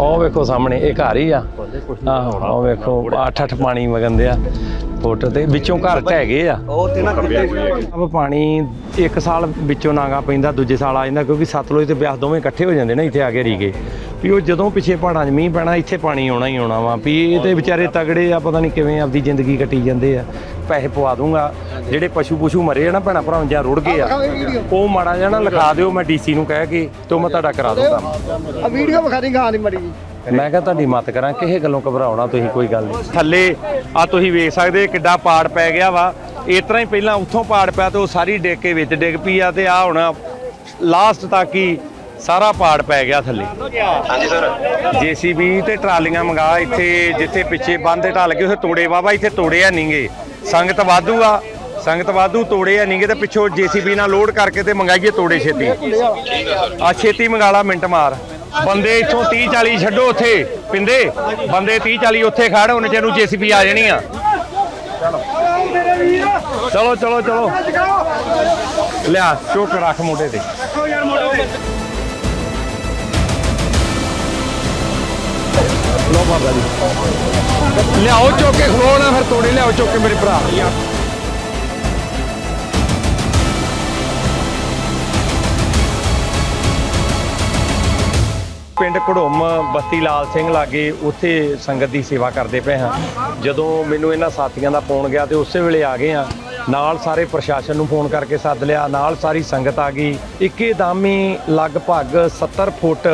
ਉਹ ਵੇਖੋ ਸਾਹਮਣੇ ਇਹ ਘਰ ਹੀ ਆ। ਆਹ ਉਹ ਵੇਖੋ ਅੱਠ ਅੱਠ ਪਾਣੀ ਵਗੰਦੇ ਆ। ਫੁੱਟ ਤੇ ਵਿੱਚੋਂ ਘਰ ਗਏ ਆ। ਉਹ ਤੇ ਨਾ ਕਿਤੇ ਅਬ ਪਾਣੀ ਇੱਕ ਸਾਲ ਵਿੱਚੋਂ ਨਾਗਾ ਪੈਂਦਾ ਦੂਜੇ ਸਾਲ ਆ ਜਾਂਦਾ ਕਿਉਂਕਿ ਸਤਲੁਜ ਤੇ ਬਿਆਸ ਦੋਵੇਂ ਇਕੱਠੇ ਹੋ ਜਾਂਦੇ ਨੇ ਇੱਥੇ ਆ ਕੇ ਰੀਗੇ। ਵੀ ਉਹ ਜਦੋਂ ਪਿੱਛੇ ਪਹਾੜਾਂ 'ਚ ਮੀਂਹ ਪੈਣਾ ਇੱਥੇ ਪਾਣੀ ਆਉਣਾ ਹੀ ਆਉਣਾ ਵਾ ਵੀ ਇਹ ਤੇ ਵਿਚਾਰੇ ਤਗੜੇ ਆ ਪਤਾ ਨਹੀਂ ਕਿਵੇਂ ਆਪਦੀ ਜ਼ਿੰਦਗੀ ਕੱਟੀ ਜਾਂਦੇ ਆ। ਪੈਸੇ ਪਵਾ ਦੂੰਗਾ। ਜਿਹੜੇ ਪਸ਼ੂ ਪਸ਼ੂ ਮਰੇ ਆ ਨਾ ਭੈਣਾ ਭਰਾ ਜਾਂ ਰੁੜ ਗਏ ਆ ਉਹ ਮਾੜਾ ਜਿਹਾ ਨਾ ਲਿਖਾ ਦਿਓ ਮੈਂ ਡੀਸੀ ਨੂੰ ਕਹਿ ਕੇ ਤੇ ਉਹ ਮੈਂ ਤੁਹਾਡਾ ਕਰਾ ਦੂੰਗਾ। ਆ ਵੀਡੀਓ ਵਿਖਾ ਦੀ ਗਾਂ ਦੀ ਮੜੀ ਜੀ ਮੈਂ ਕਿਹਾ ਤੁਹਾਡੀ ਮਤ ਕਰਾਂ ਕਿਸੇ ਗੱਲੋਂ ਘਬਰਾਉਣਾ ਤੁਸੀਂ ਕੋਈ ਗੱਲ ਨਹੀਂ। ਥੱਲੇ ਆ ਤੁਸੀਂ ਵੇਖ ਸਕਦੇ ਕਿੱਡਾ ਪਾੜ ਪੈ ਗਿਆ ਵਾ। ਇਸ ਤਰ੍ਹਾਂ ਹੀ ਪਹਿਲਾਂ ਉੱਥੋਂ ਪਾੜ ਪਿਆ ਤੇ ਉਹ ਸਾਰੀ ਡਿੱਗ ਕੇ ਵਿੱਚ ਡਿੱਗ ਪਈ ਆ ਤੇ ਆ ਹੁਣ ਲਾਸਟ ਤੱਕ ਹੀ ਸਾਰਾ ਪਾੜ ਪੈ ਗਿਆ ਥੱਲੇ। ਹਾਂਜੀ ਸਰ। ਜੀਸੀਬੀ ਤੇ ਟਰਾਲੀਆਂ ਮੰਗਾ ਇੱਥੇ ਜਿੱਥੇ ਪਿੱਛੇ ਬੰਦ ਤੇ ਢਲ ਗਏ ਉੱਥੇ ਤੋੜੇ ਵਾਵਾ ਇੱਥੇ ਤੋੜੇ ਆ ਨਹੀਂਗੇ ਸੰਗਤ ਵਾਧੂ ਆ ਸੰਗਤ ਵਾਧੂ ਤੋੜੇ ਆ ਨਹੀਂਗੇ ਤੇ ਪਿੱਛੋਂ ਜੀਸੀਬੀ ਨਾਲ ਲੋਡ ਕਰਕੇ ਤੇ ਮੰਗਾਈਏ ਤੋੜੇ ਛੇਤੀ। ਆ ਛੇਤੀ ਮੰਗਾ ਲਾ ਮਿੰਟ ਮਾਰ। ਬੰਦੇ ਇੱਥੋਂ 30 40 ਛੱਡੋ ਉੱਥੇ ਪਿੰਦੇ। ਬੰਦੇ 30 40 ਉੱਥੇ ਖੜ ਉਹਨੇ ਚਿਰ ਨੂੰ ਜੀਸੀਬੀ ਆ ਜਾਣੀ ਆ। ਚਲੋ ਚਲੋ ਚਲੋ। ਲਿਆ ਚੁੱਕ ਰੱਖ ਮੋਢੇ ਤੇ। ਲੋ ਬਾਬਾ ਜੀ। ਲਿਆਓ ਚੁੱਕ ਖਲੋਣਾ ਫਿਰ ਤੋੜੇ, ਲਿਆਓ ਚੁੱਕ ਮੇਰੇ ਭਰਾ। ਪਿੰਡ ਘੜੋਮ ਬਸਤੀ ਲਾਲ ਸਿੰਘ ਲਾਗੇ ਉੱਥੇ ਸੰਗਤ ਦੀ ਸੇਵਾ ਕਰਦੇ ਪਏ ਹਾਂ। ਜਦੋਂ ਮੈਨੂੰ ਇਹਨਾਂ ਸਾਥੀਆਂ ਦਾ ਫੋਨ ਗਿਆ ਤੇ ਉਸੇ ਵੇਲੇ ਆ ਗਏ ਆ ਨਾਲ ਸਾਰੇ ਪ੍ਰਸ਼ਾਸਨ ਨੂੰ ਫੋਨ ਕਰਕੇ ਸੱਦ ਲਿਆ। ਨਾਲ ਸਾਰੀ ਸੰਗਤ ਆ ਗਈ। ਇੱਕੇ ਦਾਮੀ ਲਗਭਗ 70 ਫੁੱਟ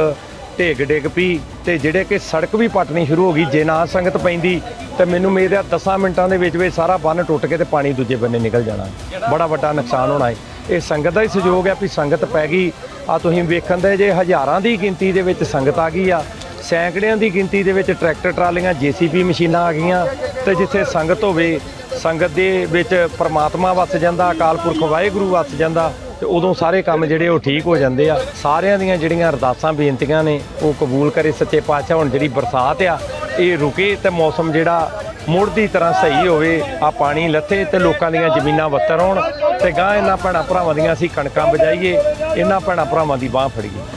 ਢੇਗ ਡਿੱਗ ਪੀ ਤੇ ਜਿਹੜੇ ਕਿ ਸੜਕ ਵੀ ਪਟਣੀ ਸ਼ੁਰੂ ਹੋ ਗਈ, ਜੇ ਨਾ ਸੰਗਤ ਪੈਂਦੀ ਤੇ ਮੈਨੂੰ ਮੇਰੇ 10 ਮਿੰਟਾਂ ਦੇ ਵਿੱਚ ਵਿੱਚ ਸਾਰਾ ਬੰਨ ਟੁੱਟ ਕੇ ਤੇ ਪਾਣੀ ਦੂਜੇ ਬੰਨੇ ਨਿਕਲ ਜਾਣਾ। ਬੜਾ ਵੱਡਾ ਨੁਕਸਾਨ ਹੋਣਾ ਹੈ। ਇਹ ਸੰਗਤ ਦਾ ਹੀ ਸਹਿਯੋਗ ਹੈ ਵੀ ਸੰਗਤ ਪੈ ਗਈ। ਆ ਤੁਸੀਂ ਵੇਖਣ ਦੇ ਜੇ ਹਜ਼ਾਰਾਂ ਦੀ ਗਿਣਤੀ ਦੇ ਵਿੱਚ ਸੰਗਤ ਆ ਗਈ ਆ, ਸੈਂਕੜਿਆਂ ਦੀ ਗਿਣਤੀ ਦੇ ਵਿੱਚ ਟਰੈਕਟਰ, ਟਰਾਲੀਆਂ, ਜੀਸੀਬੀ ਮਸ਼ੀਨਾਂ ਆ ਗਈਆਂ ਤੇ ਜਿੱਥੇ ਸੰਗਤ ਹੋਵੇ, ਸੰਗਤ ਦੇ ਵਿੱਚ ਪਰਮਾਤਮਾ ਵਸ ਜਾਂਦਾ, ਅਕਾਲ ਪੁਰਖ ਵਾਹਿਗੁਰੂ ਵਸ ਜਾਂਦਾ। ਤੇ ਉਦੋਂ ਸਾਰੇ ਕੰਮ ਜਿਹੜੇ ਉਹ ਠੀਕ ਹੋ ਜਾਂਦੇ ਆ। ਸਾਰਿਆਂ ਦੀਆਂ ਜਿਹੜੀਆਂ ਅਰਦਾਸਾਂ ਬੇਨਤੀਆਂ ਨੇ, ਉਹ ਕਬੂਲ ਕਰੇ ਸੱਚੇ ਪਾਤਸ਼ਾਹ। ਹੁਣ ਜਿਹੜੀ ਬਰਸਾਤ ਆ, ਇਹ ਰੁਕੇ ਤੇ ਮੌਸਮ ਜਿਹੜਾ ਮੁੜ ਦੀ ਤਰ੍ਹਾਂ ਸਹੀ ਹੋਵੇ, ਆ ਪਾਣੀ ਲੱਥੇ ਤੇ ਲੋਕਾਂ ਦੀਆਂ ਜ਼ਮੀਨਾਂ ਵੱਤਰ ਹੋਣ ਤੇ ਗਾਂ ਇਹਨਾਂ ਭੈਣਾਂ ਭਰਾਵਾਂ ਦੀਆਂ ਅਸੀਂ ਕਣਕਾਂ ਬਜਾਈਏ ਇਹਨਾਂ ਭੈਣਾਂ ਭਰਾਵਾਂ ਦੀ ਬਾਹ ਫੜੀਏ।